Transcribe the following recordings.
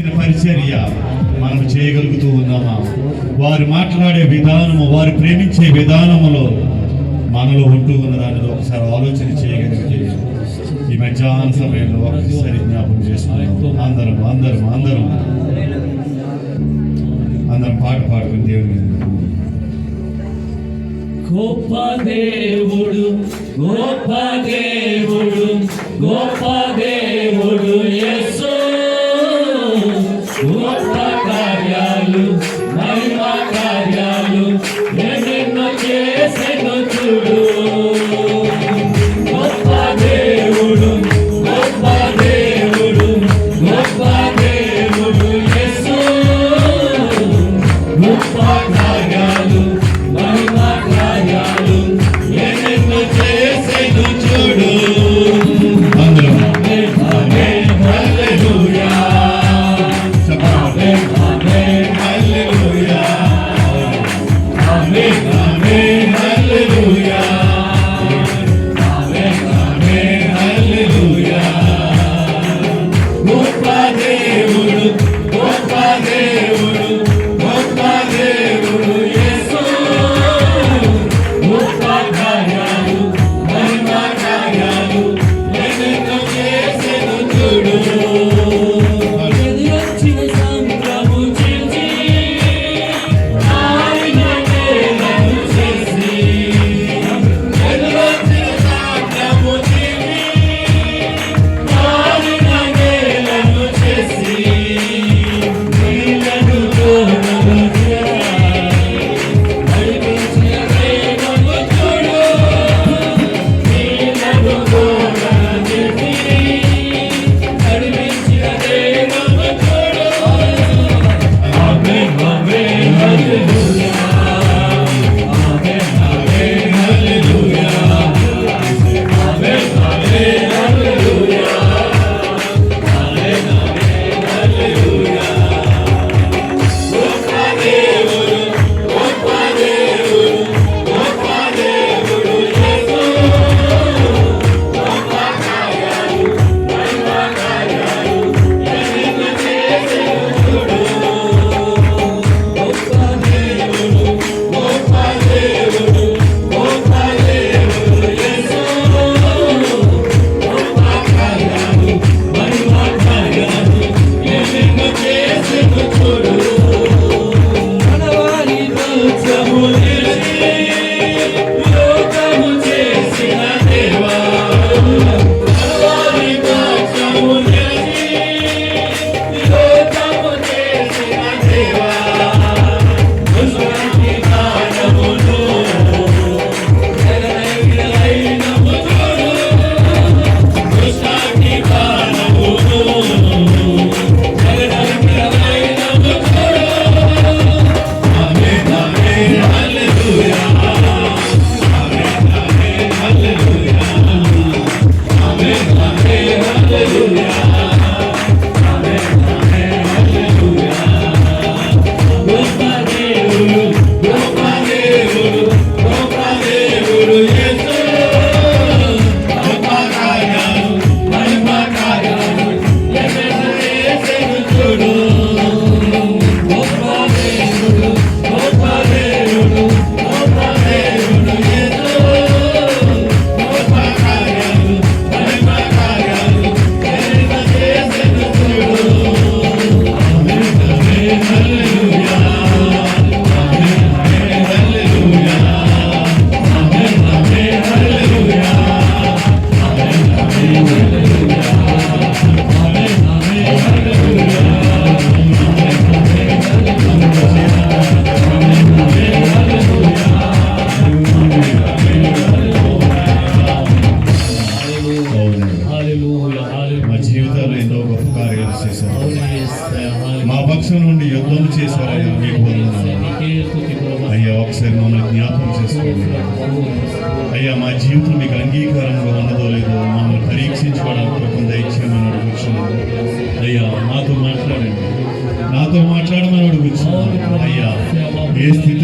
ఇచ్చిన పరిచర్య మనం చేయగలుగుతూ ఉన్నామా? వారు మాట్లాడే విధానము వారు ప్రేమించే విధానములో మనలో ఉంటూ ఉన్న దానిలో ఒకసారి ఆలోచన చేయగలిగితే ఈ మధ్యాహ్న సమయంలో ఒకసారి జ్ఞాపకం చేసుకున్నాం అందరం అందరం అందరం. అందరం పాట పాడుకుని దేవుని గొప్ప దేవుడు గొప్ప దేవుడు గొప్ప దేవుడు вместе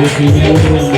స్తోత్రం స్తోత్రం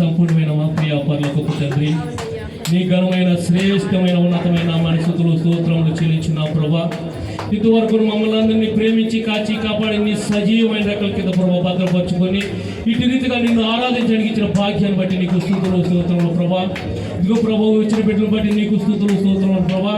సంపూర్ణమైన మా ప్రియ పర్లకు తండ్రి. నీ ఘనమైన శ్రేష్టమైన ఉన్నతమైన మనసుతులు స్తోత్రములు చెల్లించిన ప్రభా. ఇంతవరకు మమ్మల్ని అందరినీ ప్రేమించి కాచి కాపాడి నీ సజీవమైన రెక్కల కింద ప్రభావ భద్రపరుచుకొని ఇటు రీతిగా నిన్ను ఆరాధించడానికి ఇచ్చిన భాగ్యాన్ని బట్టి నీకు స్థుతులు స్తోత్రములు ప్రభా. ఇదిగో ప్రభావం వచ్చిన బిడ్డలు బట్టి నీకు స్థుతులు స్తోత్రాలు ప్రభా.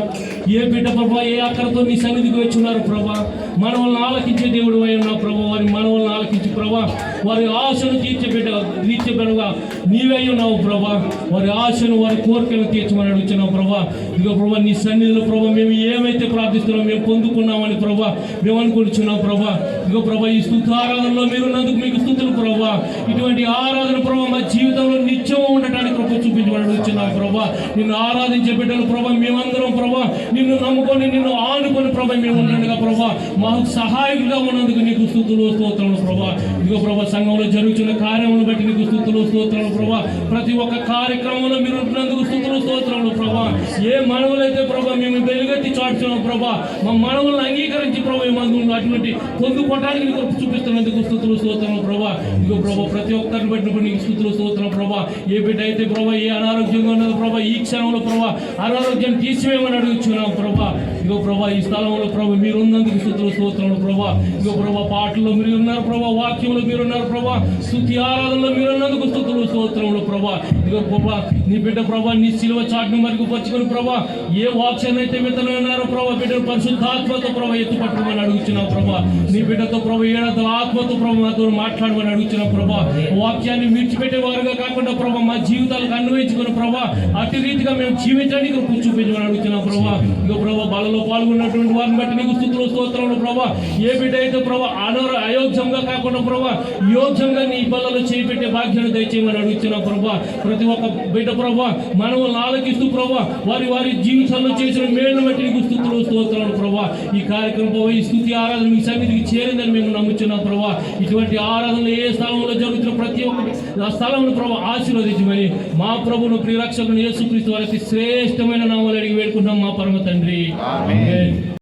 ఏ బిడ్డ ప్రభా ఏ అక్కడతో నీ సన్నిధికి వచ్చినారు ప్రభా? మనవల్ని ఆలకించే దేవుడు అయి ఉన్నావు ప్రభా. వారి మనవల్ని ఆలకించి ప్రభా. వారి ఆశను తీర్చే బిడ్డ తీర్చే బిడ్డగా నీవై ఉన్నావు ప్రభా. వారి ఆశను వారి కోరికలు తీర్చమని అడుగుతున్నావు ప్రభా. ఇదిగో ప్రభా నీ సన్నిధిలో ప్రభా మేము ఏమైతే ప్రార్థిస్తున్నాం మేము పొందుకున్నామని ప్రభా మేము అనుకుంటున్నాం ప్రభా. ఇదిగో ప్రభా ఈ స్థుతి ఆరాధనలో మీరు నందుకు మీకు స్థుతులు ప్రభా. ఇటువంటి ఆరాధన ప్రభా మా జీవితంలో నిత్యం ఉండటానికి కృప చూపించమని అడుగుతున్నాం ప్రభా. నిన్ను ఆరాధించే బిడ్డలు ప్రభా మేమందరం ప్రభా నిన్ను నమ్ముకొని నిన్ను ఆనుకొని ప్రభా మేము ఉండగా ప్రభా. మాకు సహాయకులుగా ఉన్నందుకు నీకు స్థుతులు స్తోత్రములు ప్రభా. ఇదిగో ప్రభా సంఘంలో జరుగుతున్న కార్యములను బట్టి నీకు స్థుతులు స్తోత్రములు ప్రభా. ప్రతి ఒక్క కార్యక్రమంలో మీరు ఉంటున్నందుకు స్థుతులు స్తోత్రములు ప్రభా. ఏం మనవులైతే ప్రభా మేము వెలుగెత్తి చాటుతున్నాం ప్రభా. మా మనవులను అంగీకరించి ప్రభా మేము అటువంటి పొందు నీకు కృప చూపిస్తున్నందుకు స్థుతులు స్తోత్రం ప్రభా. ఇదిగో ప్రభా ప్రతి ఒక్కరిని బట్టి నీకు స్థుతులు స్తోత్రం ప్రభా. ఏ బిడ్డ అయితే ప్రభా ఏ అనారోగ్యంగా ఉన్నది ప్రభా ఈ క్షణంలో ప్రభా అనారోగ్యం తీసివేయమని అడుగుచున్నాం ప్రభా. ఇగో ప్రభా ఈ స్థలంలో ప్రభా మీరు ఉన్నందుకు స్థుతులు స్తోత్రములు ప్రభా. ఇగో ప్రభా పాటల్లో మీరు ఉన్నారు ప్రభా వాక్యంలో మీరు ఉన్నారు ప్రభా. స్థుతి ఆరాధనలో మీరు ఉన్నందుకు స్థుతులు స్తోత్రములు ప్రభా. ఇగో ప్రభా నీ బిడ్డ ప్రభా నీ శిలువ చాటును మరుగు పరుచుకొని ప్రభా ఏ వాక్యాన్ని అయితే విత్తనం ప్రభా బిడ్డ పరిశుద్ధాత్మతో ప్రభా ఎత్తు పట్టుకోమని అడుగుతున్నాం ప్రభా. నీ బిడ్డతో ప్రభా ఏడతో ఆత్మతో ప్రభా మాతో మాట్లాడమని అడుగుతున్నాం ప్రభా. వాక్యాన్ని విడిచిపెట్టే వారుగా కాకుండా ప్రభా మా జీవితాలకు అన్వయించుకుని ప్రభా అతి రీతిగా మేము జీవించడానికి చూపించమని అడుగుతున్నాం ప్రభా. ఇగో ప్రభా బలలో పాల్గొన్నటువంటి వారిని బట్టి నీకు స్థుతులు స్తోత్రములు ప్రభా. ఏ బిడ్డ అయితే ప్రభా అనర అయోగ్యంగా కాకుండా ప్రభా యోగ్యంగా నీ బలలో చేపెట్టే భాగ్యాన్ని దయచేయమని అడుగుతున్నాం ప్రభా. ప్రతి ఒక్క బిడ్డ ప్రభా మనల్ని ఆలకిస్తూ ప్రభా వారి వారి జీవితాల్లో చేసిన మేలు బట్టి నీకు స్థుతులు స్తోత్రాలు ప్రభా. ఈ కార్యక్రమం ప్రభా ఈ స్థుతి ఆరాధన మీ సన్నిధికి చేరిందని మేము నమ్ముచున్నాం ప్రభా. ఇటువంటి ఆరాధనలు ఏ స్థలంలో జరుగుతున్న ప్రతి ఒక్క స్థలంలో ప్రభా ఆశీర్వదించమని మా ప్రభును ప్రియరక్షకుని యేసుక్రీస్తు వారికి శ్రేష్టమైన నామాలు అడిగి వేడుకుంటున్నాం మా పరమ తండ్రి. Amen.